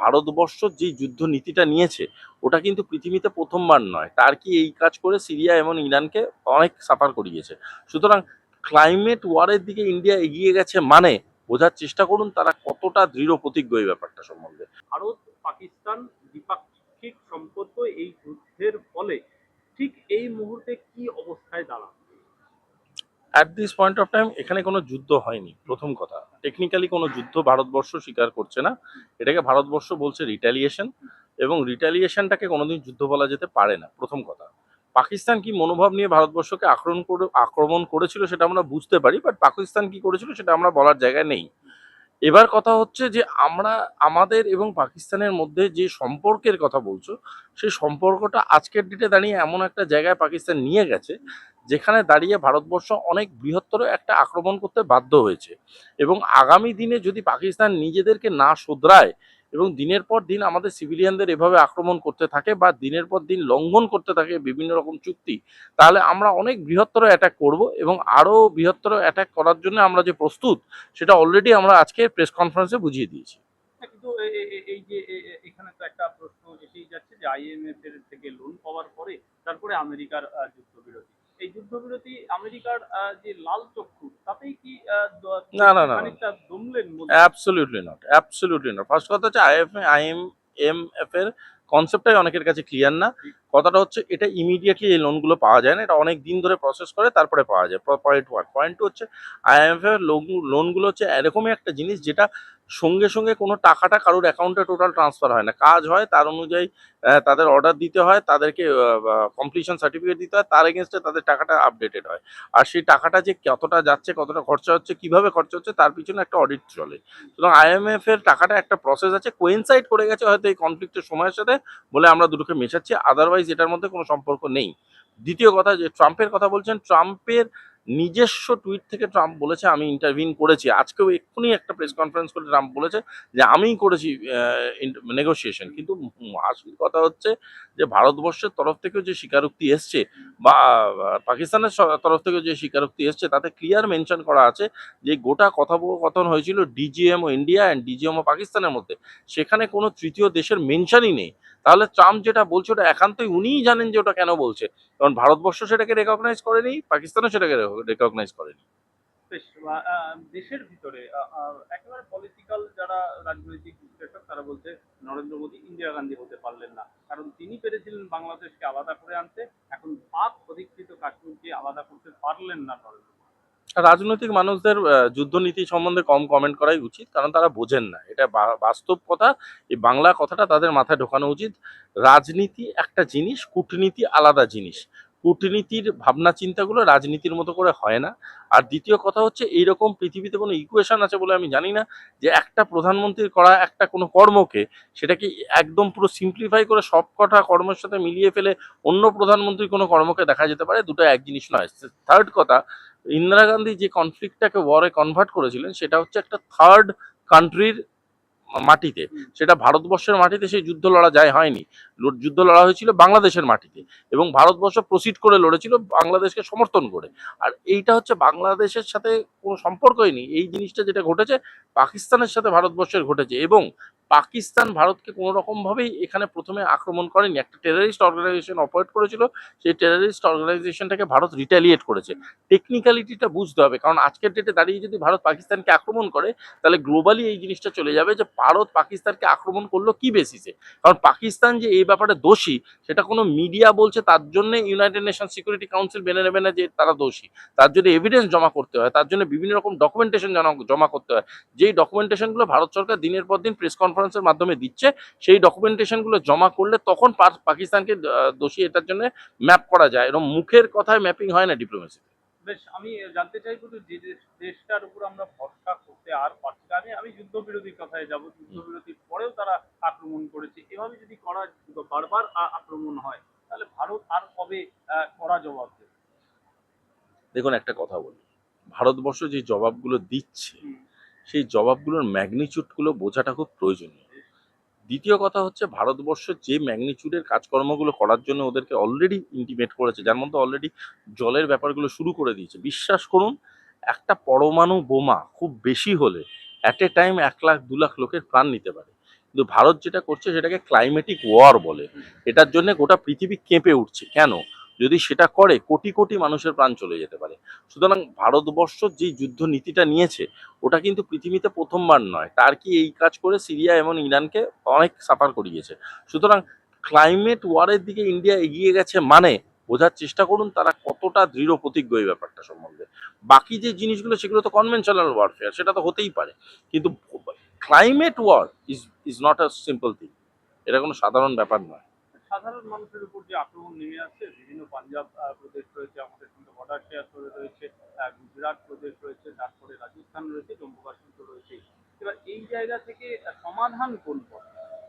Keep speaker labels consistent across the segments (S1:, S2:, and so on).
S1: ভারতবর্ষ যে যুদ্ধ নীতিটা নিয়েছে ওটা কিন্তু পৃথিবীতে প্রথমবার নয়। তার কি এই কাজ করে সিরিয়া এবং ইরানকে অনেক সাফার করিয়েছে? সুতরাং ক্লাইমেট ওয়ারের দিকে ইন্ডিয়া এগিয়ে গেছে মানে বোঝার চেষ্টা করুন তারা কতটা দৃঢ় প্রতিজ্ঞ এই ব্যাপারটা সম্বন্ধে।
S2: ভারত পাকিস্তান দ্বিপাক্ষিক সম্পর্ক এই যুদ্ধের ফলে ঠিক এই মুহূর্তে কি অবস্থায় দাঁড়ান
S1: at this point of time এখানে কোনো যুদ্ধ হয়নি প্রথম কথা। টেকনিক্যালি কোনো যুদ্ধ ভারতবর্ষ স্বীকার করছে না। এটাকে ভারতবর্ষ বলছে রিটালিয়েশন এবং রিটালিয়েশনটাকে কোনোদিন যুদ্ধ বলা যেতে পারে না, প্রথম কথা। পাকিস্তান কি মনোভাব নিয়ে ভারতবর্ষকে আক্রমণ করে, আক্রমণ করেছিল সেটা আমরা বুঝতে পারি বাট পাকিস্তান কি করেছিল সেটা আমরা বলার জায়গায় নেই। এবার কথা হচ্ছে যে আমরা, আমাদের এবং পাকিস্তানের মধ্যে যে সম্পর্কের কথা বলছো, সেই সম্পর্কটা আজকের ডেটে দাঁড়িয়ে এমন একটা জায়গায় পাকিস্তান নিয়ে গেছে যেখানে দাঁড়িয়ে ভারতবর্ষ অনেক বৃহত্তর একটা আক্রমণ করতে বাধ্য হয়েছে। এবং আগামী দিনে যদি পাকিস্তান নিজেদেরকে না শোধরায় এবং দিনের পর দিন আমাদের সিভিলিয়ানদের এভাবে আক্রমণ করতে থাকে বা দিনের পর দিন লঙ্ঘন করতে থাকে বিভিন্ন রকম চুক্তি তাহলে আমরা অনেক বৃহত্তর অ্যাটাক করব এবং আরও বৃহত্তর অ্যাটাক করার জন্য আমরা যে প্রস্তুত সেটা অলরেডি আমরা আজকে প্রেস কনফারেন্সে বুঝিয়ে দিয়েছি।
S2: হ্যাঁ, কিন্তু এ- এ- এ- এই যে এ- এ- এখানে তো একটা প্রশ্ন যাচ্ছে যে থেকে লোন পরে তারপরে আমেরিকার এই যুদ্ধবিরতি আমেরিকার যে লাল চক্ষু তাতেই কি
S1: না, না, না।
S2: দমলেন
S1: absolutely not absolutely not first কথা হচ্ছে আইএফ আইএম এম এফ এর কনসেপ্টটাই অনেকের কাছে ক্লিয়ার না। কথাটা হচ্ছে এটা ইমিডিয়েটলি এই লোনগুলো পাওয়া যায় না এটা অনেক দিন ধরে প্রসেস করে তারপরে পাওয়া যায়। পয়েন্ট ওয়ান পয়েন্ট টু হচ্ছে আইএমএফ এর লোনগুলো হচ্ছে এরকমই একটা জিনিস যেটা সঙ্গে সঙ্গে কোনো টাকাটা কারোর অ্যাকাউন্টে টোটাল ট্রান্সফার হয় না। কাজ হয়, তার অনুযায়ী তাদের অর্ডার দিতে হয়, তাদেরকে কমপ্লিশন সার্টিফিকেট দিতে হয়, তার এগেনস্টে তাদের টাকাটা আপডেটেড হয়। আর সেই টাকাটা যে কতটা যাচ্ছে, কতটা খরচা হচ্ছে, কীভাবে খরচা হচ্ছে, তার পিছনে একটা অডিট চলে। সুতরাং আইএমএফ এর টাকাটা একটা প্রসেস আছে কোয়েনসাইড করে গেছে হয়তো এই কনফ্লিক্টের সময়ের সাথে বলে আমরা দুটোকে মেশাচ্ছি আদারওয়াইজ এটার মধ্যে কোনো সম্পর্ক নেই। দ্বিতীয় কথা যে ট্রাম্পের কথা বলছেন ট্রাম্পের নিজস্ব টুইট থেকে ট্রাম্প বলেছে, আমি ইন্টারভিন করেছি। আজকেও এক্ষুনি একটা প্রেস কনফারেন্স করে ট্রাম্প বলেছে যে, আমিই করেছি নেগোসিয়েশন কিন্তু আসল কথা হচ্ছে যে ভারতবর্ষের তরফ থেকেও যে স্বীকারোক্তি এসছে বা পাকিস্তানের তরফ থেকেও যে স্বীকারোক্তি এসছে, তাতে ক্লিয়ার মেনশন করা আছে যে গোটা কথোপকথন হয়েছিল DGM O India and DGM ও পাকিস্তানের মধ্যে। সেখানে কোনো তৃতীয় দেশের মেনশনই নেই। তাহলে ট্রাম্প যেটা বলছে ওটা একান্তই উনিই জানেন যে ওটা কেন বলছে। কারণ ভারতবর্ষ সেটাকে রেকগনাইজ করেনি, পাকিস্তানও সেটাকে রেকগনাইজ করেনি।
S2: বেশ, দেশের ভিতরে একেবারে পলিটিক্যাল যারা রাজনৈতিক বিশ্লেষক তারা বলছে নরেন্দ্র মোদী ইন্দিরা গান্ধী হতে পারলেন না। কারণ তিনি পেরেছিলেন বাংলাদেশকে আলাদা করে আনতে এখন পাক অধিকৃত কাশ্মীরকে আলাদা করতে পারলেন না নরেন্দ্র।
S1: রাজনৈতিক মানুষদের যুদ্ধনীতি সম্বন্ধে কম কমেন্ট করাই উচিত কারণ তারা বোঝেন না। এটা বাস্তব কথা এই বাংলা কথাটা তাদের মাথায় ঢোকানো উচিত। রাজনীতি একটা জিনিস কূটনীতি আলাদা জিনিস। কূটনীতির ভাবনা চিন্তাগুলো রাজনীতির মতো করে হয় না। আর দ্বিতীয় কথা হচ্ছে, এইরকম পৃথিবীতে কোনো ইকুয়েশন আছে বলে আমি জানি না যে একটা প্রধানমন্ত্রীর করা একটা কোনো কর্মকে সেটাকে একদম পুরো সিম্পলিফাই করে সব কটা কর্মের সাথে মিলিয়ে ফেলে অন্য প্রধানমন্ত্রীর কোনো কর্মকে দেখা যেতে পারে, দুটো এক জিনিস নয়। থার্ড কথা, ইন্দিরা গান্ধী যে কনফ্লিক্টটাকে ওয়ারে কনভার্ট করেছিলেন, সেটা হচ্ছে একটা থার্ড কান্ট্রির মাটিতে। সেটা ভারতবর্ষের মাটিতে সেই যুদ্ধ লড়া যায় হয়নি। যুদ্ধ লড়া হয়েছিল বাংলাদেশের মাটিতে এবং ভারতবর্ষ প্রসিড করে লড়েছিল বাংলাদেশকে সমর্থন করে। আর এইটা হচ্ছে বাংলাদেশের সাথে কোনো সম্পর্কই নেই। এই জিনিসটা যেটা ঘটেছে, পাকিস্তানের সাথে ভারতবর্ষের ঘটেছে এবং পাকিস্তান ভারতকে কোনো রকমভাবেই এখানে প্রথমে আক্রমণ করেনি। একটা টেরারিস্ট অর্গানাইজেশন অপারেট করেছিল, সেই টেরারিস্ট অর্গানাইজেশনটাকে ভারত রিটালিয়েট করেছে। টেকনিক্যালিটিটা বুঝতে হবে, কারণ আজকের ডেটে দাঁড়িয়ে যদি ভারত পাকিস্তানকে আক্রমণ করে, তাহলে গ্লোবালি এই জিনিসটা চলে যাবে যে ভারত পাকিস্তানকে আক্রমণ করল কি বেসিসে কারণ পাকিস্তান যে এই ব্যাপারে দোষী, সেটা কোনো মিডিয়া বলছে তার জন্য ইউনাইটেড নেশন সিকিউরিটি কাউন্সিল মেনে নেবে না যে তারা দোষী। তার জন্য এভিডেন্স জমা করতে হয়, তার জন্য বিভিন্ন রকম ডকুমেন্টেশন জমা করতে হয়। যেই ডকুমেন্টেশনগুলো ভারত সরকার দিনের পর দিন প্রেস কনফারেন্সের মাধ্যমে দিচ্ছে সেই ডকুমেন্টেশনগুলো জমা করলে তখন পাকিস্তানকে দোষী এটার জন্য ম্যাপ করা যায় এরকম মুখের কথায় ম্যাপিং হয় না ডিপ্লোমেসি
S2: বেশ আমি জানতে চাইব যে দেশটার উপর আমরা ভরসা করতে আর পারছি না আমি আমি যুদ্ধবিরতির কথায় যাব যুদ্ধবিরতির পরেও তারা আক্রমণ করেছে এভাবে যদি করা বারবার আক্রমণ হয় তাহলে ভারত আর কবে কড়া জবাব দেবে?
S1: দেখুন একটা কথা বলি ভারতবর্ষ যে জবাবগুলো দিচ্ছে। সেই জবাবগুলোর ম্যাগনিচিউডগুলো বোঝাটা খুব প্রয়োজনীয়। দ্বিতীয় কথা হচ্ছে ভারতবর্ষ যে ম্যাগনিচিউডের কাজকর্মগুলো করার জন্য ওদেরকে অলরেডি ইন্টিমেট করেছে, যার মধ্যে অলরেডি জলের ব্যাপারগুলো শুরু করে দিয়েছে। বিশ্বাস করুন, একটা পরমাণু বোমা খুব বেশি হলে অ্যাট এ টাইম এক লাখ, দু লাখ লোকের প্রাণ নিতে পারে। কিন্তু ভারত যেটা করছে সেটাকে ক্লাইমেটিক ওয়ার বলে। এটার জন্য গোটা পৃথিবী কেঁপে উঠছে। কেন? যদি সেটা করে, কোটি কোটি মানুষের প্রাণ চলে যেতে পারে। সুতরাং ভারতবর্ষ যে যুদ্ধ নীতিটা নিয়েছে, ওটা কিন্তু পৃথিবীতে প্রথমবার নয়। তার কি এই কাজ করে সিরিয়া এবং ইরানকে অনেক সাফার করিয়েছে সুতরাং ক্লাইমেট ওয়ারের দিকে ইন্ডিয়া এগিয়ে গেছে মানে বোঝার চেষ্টা করুন তারা কতটা দৃঢ় প্রতিজ্ঞ এই ব্যাপারটা সম্বন্ধে। বাকি যে জিনিসগুলো, সেগুলো তো কনভেনশনাল ওয়ারফেয়ার সেটা তো হতেই পারে। কিন্তু climate war is is not a simple thing এটা কোনো সাধারণ ব্যাপার নয়।
S2: সাধারণ মানুষের উপর যে আক্রমণ নেমে আসছে, বিভিন্ন পাঞ্জাব প্রদেশ রয়েছে, আমাদের সঙ্গে বর্ডার শেয়ার করে রয়েছে গুজরাট প্রদেশ রয়েছে, তারপরে রাজস্থান রয়েছে, জম্মু কাশ্মীর তো রয়েছেই এবার এই জায়গা থেকে সমাধান কোন পথ?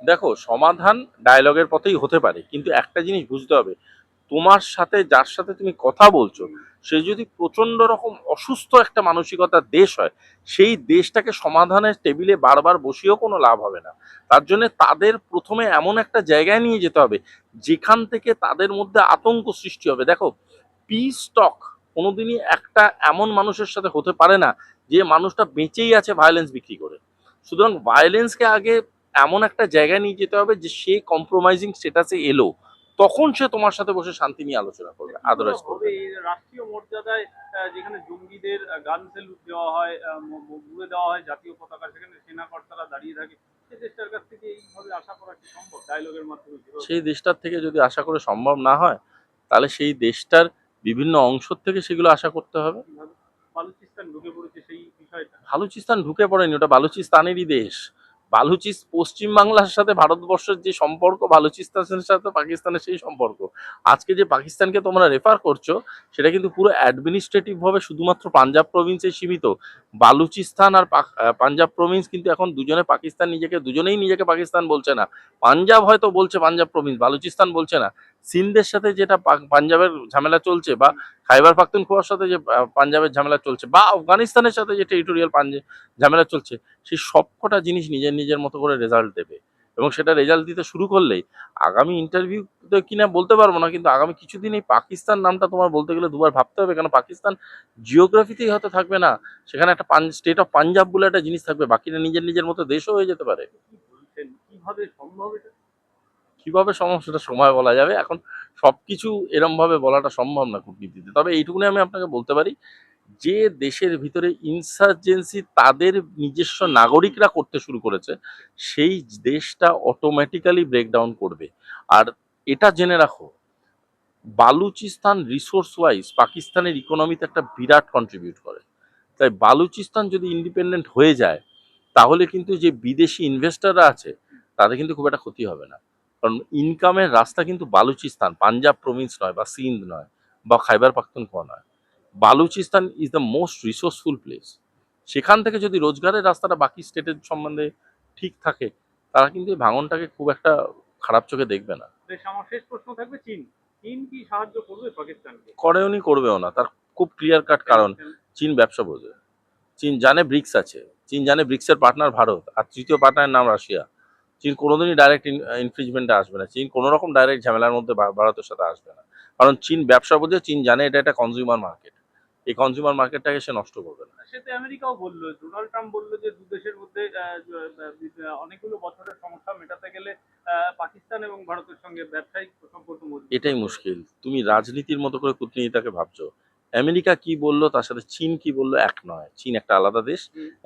S1: দেখো, সমাধান ডায়লগের পথেই হতে পারে, কিন্তু একটা জিনিস বুঝতে হবে তোমার সাথে, যার সাথে তুমি কথা বলছো, সে যদি প্রচণ্ড রকম অসুস্থ একটা মানসিকতার দেশ হয়, সেই দেশটাকে সমাধানের টেবিলে বারবার বসিয়েও কোনো লাভ হবে না। তার জন্য তাদের প্রথমে এমন একটা জায়গায় নিয়ে যেতে হবে, যেখান থেকে তাদের মধ্যে আতঙ্ক সৃষ্টি হবে। দেখো পিস টক কোনোদিনই একটা এমন মানুষের সাথে হতে পারে না, যে মানুষটা বেঁচেই আছে ভায়োলেন্স বিক্রি করে। সুতরাং ভায়োলেন্সকে আগে এমন একটা জায়গায় নিয়ে যেতে হবে, যে সে কম্প্রোমাইজিং স্টেটাসে এলো। তখন সে তোমার সাথে বসে শান্তি নিয়ে আলোচনা করবে আদারওয়াইজ করবে।
S2: রাষ্ট্রীয় মর্যাদায় যেখানে জঙ্গিদের গান স্যালুট দেওয়া হয় মুড়ে দেওয়া হয় জাতীয় পতাকা সেখানে সেনা কর্তারা দাঁড়িয়ে থাকে। সে দেশটার কাছ থেকে এইভাবে আশা করা কি সম্ভব? ডায়লগের মাধ্যমে
S1: সেই দেশটার থেকে যদি আশা করে সম্ভব না হয় তাহলে সেই দেশটার বিভিন্ন অংশ থেকে সেগুলো আশা করতে হবে।
S2: বালুচিস্তান ঢুকে পড়েছে সেই বিষয়টা।
S1: বালুচিস্তান ঢুকে পড়েনি ওটা বালুচিস্তানেরই দেশ। বালুচিস পশ্চিম বাংলার সাথে ভারতবর্ষের যে সম্পর্ক, বালুচিস্তানের সাথে পাকিস্তানের সেই সম্পর্ক। আজকে যে পাকিস্তানকে তোমরা রেফার করছ, সেটা কিন্তু পুরো অ্যাডমিনিস্ট্রেটিভভাবে শুধুমাত্র পাঞ্জাব প্রভিন্সে সীমিত। বালুচিস্তান আর পাঞ্জাব প্রভিন্স কিন্তু এখন দুজনে পাকিস্তান নিজেকে দুজনেই নিজেকে পাকিস্তান বলছে না। পাঞ্জাব হয়তো বলছে পাঞ্জাব প্রভিন্স বালুচিস্তান বলছে না। সিন্ধের সাথে যেটা পাঞ্জাবের ঝামেলা চলছে বা খাইবার পাখতুনখোয়ার সাথে যে পাঞ্জাবের ঝামেলা চলছে বা আফগানিস্তানের সাথে যে টেরিটোরিয়াল ঝামেলা চলছে, সেই সবকটা জিনিস নিজের নিজের মতো করে রেজাল্ট দেবে। এবং সেটা রেজাল্ট দিতে শুরু করলেই আগামী ইন্টারভিউতে কিনা বলতে পারব না, কিন্তু আগামী কিছুদিন এই পাকিস্তান নামটা তোমার বলতে গেলে দুবার ভাবতে হবে, কেন পাকিস্তান জিওগ্রাফিতেই হয়তো থাকবে না, সেখানে একটা স্টেট অফ পাঞ্জাব বলে একটা জিনিস থাকবে, বাকিটা নিজের নিজের মতো দেশও হয়ে যেতে পারে।
S2: কীভাবে সম্ভব এটা?
S1: কীভাবে সমস্যাটা সময় বলা যাবে। এখন সবকিছু এরম ভাবে বলাটা সম্ভব না কূটনীতিতে। তবে এইটুকুনি আমি আপনাকে বলতে পারি, যে দেশের ভিতরে ইনসার্জেন্সি তাদের নিজস্ব নাগরিকরা করতে শুরু করেছে, সেই দেশটা অটোমেটিক্যালি ব্রেকডাউন করবে। আর এটা জেনে রাখো, বালুচিস্তান রিসোর্স ওয়াইজ পাকিস্তানের ইকোনমিতে একটা বিরাট কন্ট্রিবিউট করে। তাই বালুচিস্তান যদি ইন্ডিপেন্ডেন্ট হয়ে যায়, তাহলে কিন্তু যে বিদেশি ইনভেস্টররা আছে, তাদের কিন্তু খুব একটা ক্ষতি হবে না। কারণ ইনকামের রাস্তা কিন্তু বালুচিস্তান পাঞ্জাব প্রভিন্স নয় বা সিন্ধ নয় বা খাইবার পাখতুনখোয়া নয়। Balochistan is the most resourceful place সেখান থেকে যদি রোজগারের রাস্তাটা বাকি স্টেটের সম্বন্ধে ঠিক থাকে তারা কিন্তু এই ভাঙনটাকে খুব একটা খারাপ চোখে দেখবে না।
S2: আমার শেষ প্রশ্ন থাকবে চীন। চীন কি সাহায্য করবে পাকিস্তানকে?
S1: করেওনি করবেও না। তার খুব ক্লিয়ার কাট কারণ চীন ব্যবসা বোঝে। চীন জানে ব্রিক্স আছে। চীন জানে ব্রিক্সের পার্টনার ভারত আর তৃতীয় পার্টনারের নাম রাশিয়া। চীন কোনোদিনই ডাইরেক্ট ইনফ্রিজমেন্টে আসবে না। চীন কোনো রকম ডাইরেক্ট ঝামেলার মধ্যে ভারতের সাথে আসবে না। কারণ চীন ব্যবসা বোঝে চীন জানে এটা একটা কনজিউমার মার্কেট এই কনজিউমার মার্কেটটাকে সে নষ্ট করবে না।
S2: সে তো আমেরিকাও বলল ডোনাল্ড ট্রাম্প বলল যে দু দেশের মধ্যে অনেকগুলো বছরের সমস্যা মেটাতে গেলে পাকিস্তান এবং ভারতের সঙ্গে ব্যবসায়িক সম্পর্ক
S1: এটাই মুশকিল। তুমি রাজনীতির মতো করে কূটনীতিটাকে ভাবছ। আমেরিকা কি বলল তার সাথে চীন কি বলল এক নয়। চীন একটা আলাদা দেশ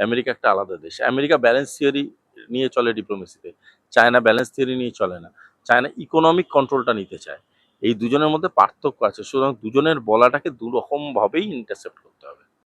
S1: আমেরিকা একটা আলাদা দেশ। আমেরিকা ব্যালেন্স থিওরি নিয়ে চলে ডিপ্লোমেসিতে চায়না ব্যালেন্স থিওরি নিয়ে চলে না। চায়না ইকোনমিক কন্ট্রোলটা নিতে চায়। এই দুজনের মধ্যে পার্থক্য আছে। সুতরাং দুজনের বলাটাকে দু রকম ভাবেই ইন্টারসেপ্ট করতে হবে।